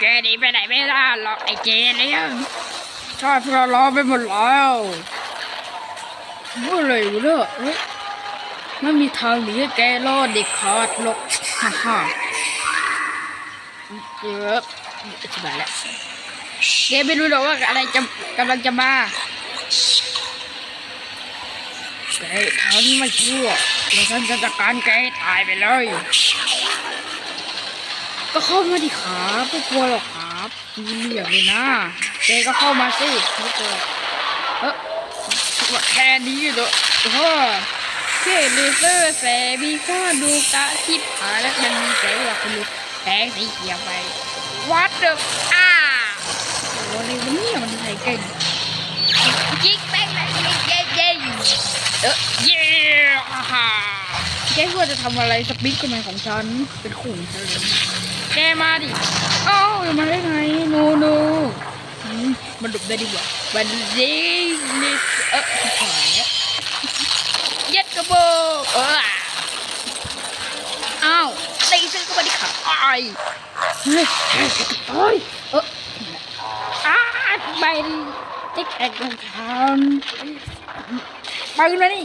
แกหนีไปไหนไม่ได้หรอกไอ้เจเลี้ยงชอบพวกเราล้อไปหมดแล้วเมื่อไหรวะเนี่ยไม่มีทางหนีให้แกรอดเด็กขาดหรอกฮ่าฮ่าเยอะสบายแล้วแกไม่รู้หรอกว่าอะไรจะกำลังจะมาแกทันไม่ชั่วแล้วฉันจะจัดการแก้ตายไปเลย ก็เข้ามาดิครับไม่กลัวหรอกครับมีเหลี่ยมเลยนะแกก็เข้ามาสิไม่กลัวเออว่าแค่นี้เหรอโอ้โหเคเลเซอร์แสมีค่าดูกะชิบหาแล้วมันมีแสงหลักคุณลูกแสงสีเขียวไปวัดเดออ้าโอ้โหนี่มันเนี่ยมันใส่เก่งยิงแป้งเลยยิงเย้เย้เออเย้ฮ่าฮ่า แกควรจะทำอะไรสปิกกันไหมของฉัน เป็นขู่เธอเลยแกมาดิเอ้าจะมาได้ไงโนโนอืมมันดุได้ดีกว่าบันดีนิสเออชิบหายแล้วเย็ดกระโบกเอออ้าวตีซื้อก็มาดิขาอ้ายเฮ้ยเฮ้ยโอ้ยเอออ้าใบติ๊กแอกของฉันปืนมานี่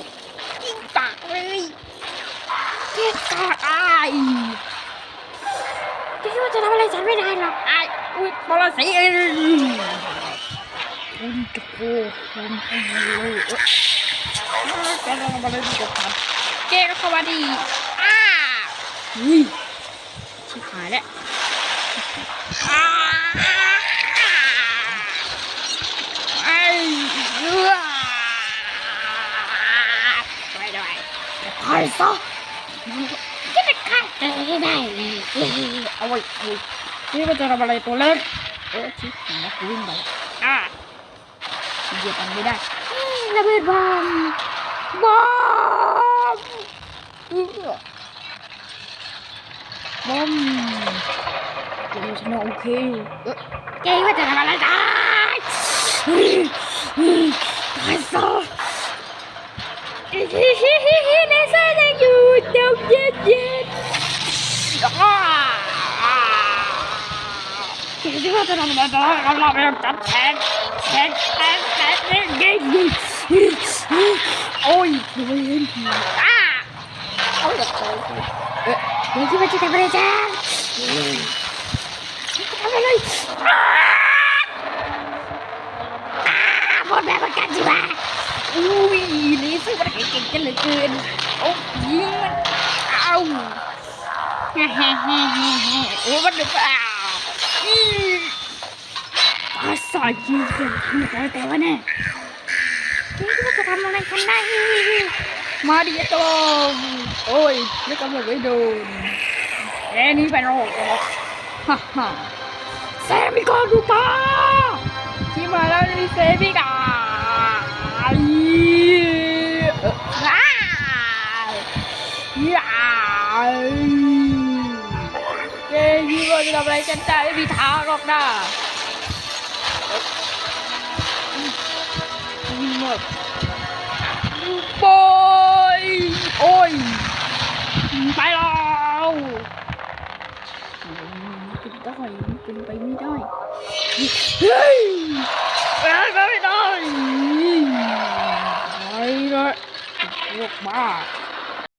ยิงปากเลย เก็บกอดอ้ายแกคิดว่าจะทำอะไรฉันไม่ได้หรอกไอ้อุ้ยบอลสีเองคุณจะโกคุณให้รู้เอ้ยแกลองมาเลยดีกว่าครับแกก็เข้ามาดีอ้าอุ้ยชิบหายแล้วอ้าไอ้เรือไปด้วยไปซะ จะจะฆ่าแกให้ได้เลยเอาไว้เอาไว้นี่มันจะทำอะไรตัวเล็กเออชิบหายแล้วกูวิ่งไปอะเหยียบมันไม่ได้ระเบิดบอมบอมเอื้อบอมเดี๋ยวฉันโอเคเออแกว่าจะทำอะไรได้ตายซะ อยู่เดี๋ยวเย็นเย็นอ้าแกคิดว่าจะทำอะไรได้เราเราไปจับแทงแทงแทงแทงเล่นยิงยิงโอ้ยดูไม่เห็นทีอ้าเอาอย่าโตเอ๊ะแกคิดว่าจะทำอะไรจ้าทำอะไรอ้าอ้าพอแบบประกันจิวะ อุ้ยนี่ซื้อมันเก่งๆกันเหลือเกินโอ้ยิงมันเอาฮ้เฮ้เฮ้เฮ้เฮ้โอ้มันเดือดอะอืมภาษาจีนเก่งแต่แต่ว่าเนี่ยคิดว่าจะทำอะไรกันได้มาดิโตโอ้ยไม่กำลังไม่โดนแค่นี้ไปโรคฮ่าฮ่าแซมิกาดูตาที่มาแล้วนี่เซมิกา ยาวเจ๊ยี่ว่าจะทำอะไรฉันได้ไม่มีทางหรอกนะหมดโบยโอ้ย ไปแล้วเป็นได้เป็นไปไม่ได้ เฮ้ยเป็นไปไม่ได้ไปเลยพวกบ้า